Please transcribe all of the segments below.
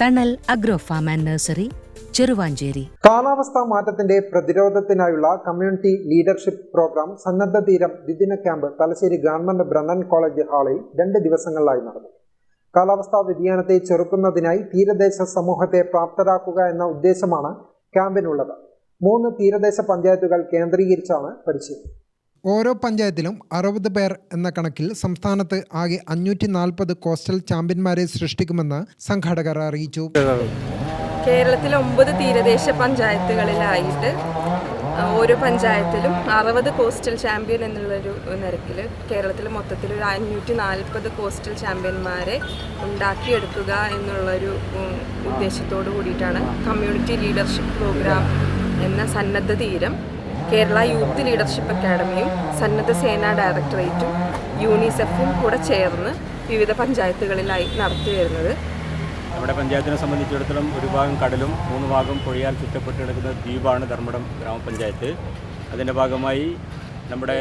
Thanal agro farm and nursery Cheruvancheri. കാലാവസ്ഥാ മാറ്റത്തിന്റെ പ്രതിരോധത്തിനായുള്ള കമ്മ്യൂണിറ്റി ലീഡർഷിപ്പ് പ്രോഗ്രാം സന്നദ്ധ തീരം ദ്വിദിന camp Thalassery government Brennen college ഹാളിൽ രണ്ട് ദിവസങ്ങളിലായി നടന്നു. കാലാവസ്ഥാ വ്യതിയാനത്തെ ചെറുക്കുന്നതിനായി തീരദേശ സമൂഹത്തെ പ്രാപ്തരാക്കുക എന്ന ഉദ്ദേശമാണ് ക്യാമ്പിനുള്ളത്. മൂന്ന് തീരദേശ പഞ്ചായത്തുകൾ കേന്ദ്രീകരിച്ചാണ് പരിശീലനം. ഓരോ പഞ്ചായത്തിലും അറുപത് പേർ എന്ന കണക്കിൽ സംസ്ഥാനത്ത് ആകെ അഞ്ഞൂറ്റി നാൽപ്പത് കോസ്റ്റൽ ചാമ്പ്യന്മാരെ സൃഷ്ടിക്കുമെന്ന് സംഘാടകർ അറിയിച്ചു. കേരളത്തിലെ ഒമ്പത് തീരദേശ പഞ്ചായത്തുകളിലായിട്ട് ഓരോ പഞ്ചായത്തിലും അറുപത് കോസ്റ്റൽ ചാമ്പ്യൻ എന്നുള്ളൊരു നിരക്കിൽ കേരളത്തിൽ മൊത്തത്തിൽ ഒരു അഞ്ഞൂറ്റി നാൽപ്പത് കോസ്റ്റൽ ചാമ്പ്യന്മാരെ ഉണ്ടാക്കിയെടുക്കുക എന്നുള്ളൊരു ഉദ്ദേശത്തോടു കൂടിയിട്ടാണ് കമ്മ്യൂണിറ്റി ലീഡർഷിപ്പ് പ്രോഗ്രാം എന്ന സന്നദ്ധ തീരം കേരള യൂത്ത് ലീഡർഷിപ്പ് അക്കാഡമിയും സന്നദ്ധ സേനാ ഡയറക്ടറേറ്റും യൂണിസെഫും കൂടെ ചേർന്ന് വിവിധ പഞ്ചായത്തുകളിലായി നടത്തി വരുന്നത്. നമ്മുടെ പഞ്ചായത്തിനെ സംബന്ധിച്ചിടത്തോളം ഒരു ഭാഗം കടലും മൂന്ന് ഭാഗം പുഴയാൽ ചുറ്റപ്പെട്ട് കിടക്കുന്ന ദ്വീപാണ് ധർമ്മടം ഗ്രാമപഞ്ചായത്ത്. അതിന്റെ ഭാഗമായി നമ്മുടെ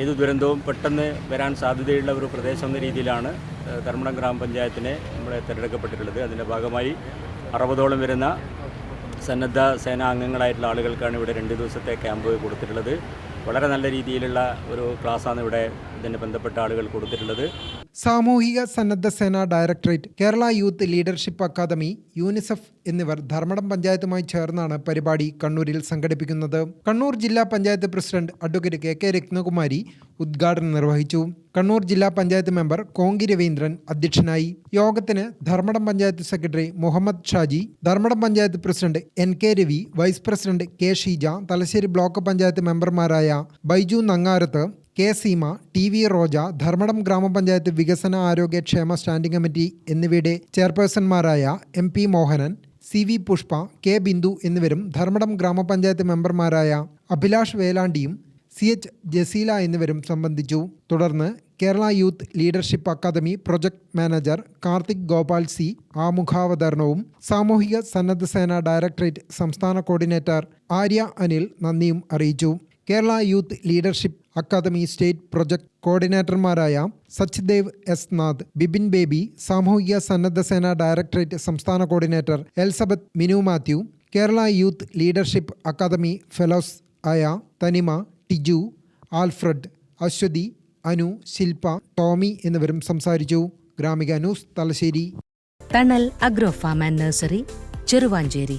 ഏത് ദുരന്തവും പെട്ടെന്ന് വരാൻ സാധ്യതയുള്ള ഒരു പ്രദേശം എന്ന രീതിയിലാണ് ധർമ്മടം ഗ്രാമപഞ്ചായത്തിനെ നമ്മുടെ തിരഞ്ഞെടുക്കപ്പെട്ടിട്ടുള്ളത്. അതിന്റെ ഭാഗമായി അറുപതോളം വരുന്ന സന്നദ്ധ സേനാ അംഗങ്ങളായിട്ടുള്ള ആളുകൾക്കാണ് ഇവിടെ രണ്ട് ദിവസത്തെ ക്യാമ്പ് കൊടുത്തിട്ടുള്ളത്. വളരെ നല്ല രീതിയിലുള്ള ഒരു ക്ലാസ്സാണ് ഇവിടെ ഇതിന് ബന്ധപ്പെട്ട ആളുകൾ കൊടുത്തിട്ടുള്ളത്. സാമൂഹിക സന്നദ്ധ സേന directorate Kerala youth leadership academy UNICEF എന്നിവർ ധർമ്മടം പഞ്ചായത്തുമായി ചേർന്നാണ് പരിപാടി കണ്ണൂരിൽ സംഘടിപ്പിക്കുന്നത്. കണ്ണൂർ ജില്ലാ panchayat president advocate K K Ratnakumari ഉദ്ഘാടനം നിർവഹിച്ചു. കണ്ണൂർ ജില്ലാ പഞ്ചായത്ത് മെമ്പർ കോങ്കി രവീന്ദ്രൻ അധ്യക്ഷനായി. യോഗത്തിന് Dharmadam panchayat secretary Muhammad Shaji Dharmadam panchayat president N K Ravi vice president K Sheeja Thalassery block panchayat മെമ്പർമാരായ Baiju Nangarath K Seema T V Roja Dharmadam grama panchayat വികസന ആരോഗ്യ ക്ഷേമ standing committee എന്നിവയുടെ ചെയർപേഴ്സൺമാരായ M P Mohanan C V Pushpa K Bindu എന്നിവരും ധർമ്മടം ഗ്രാമപഞ്ചായത്ത് മെമ്പർമാരായ അഭിലാഷ് വേലാണ്ടിയും C H Jaseela എന്നിവരും സംബന്ധിച്ചു. തുടർന്ന് Kerala youth leadership academy project manager Karthik Gopal C ആമുഖാവതരണവും സാമൂഹിക സന്നദ്ധ സേന ഡയറക്ടറേറ്റ് സംസ്ഥാന കോർഡിനേറ്റർ ആര്യ അനിൽ നന്ദിയും അറിയിച്ചു. Kerala youth leadership academy state project കോർഡിനേറ്റർമാരായ Sachdev S Nath Bibin Baby സാമൂഹിക സന്നദ്ധ സേന ഡയറക്ടറേറ്റ് സംസ്ഥാന coordinator Elizabeth Minu Mathew Kerala youth leadership academy fellows ആയ തനിമ ടിജു ആൽഫ്രഡ് അശ്വതി അനു ശില്പ ടോമി എന്നിവരും സംസാരിച്ചു. Gramika news Thalassery. Thanal agro farm and nursery Cheruvancheri.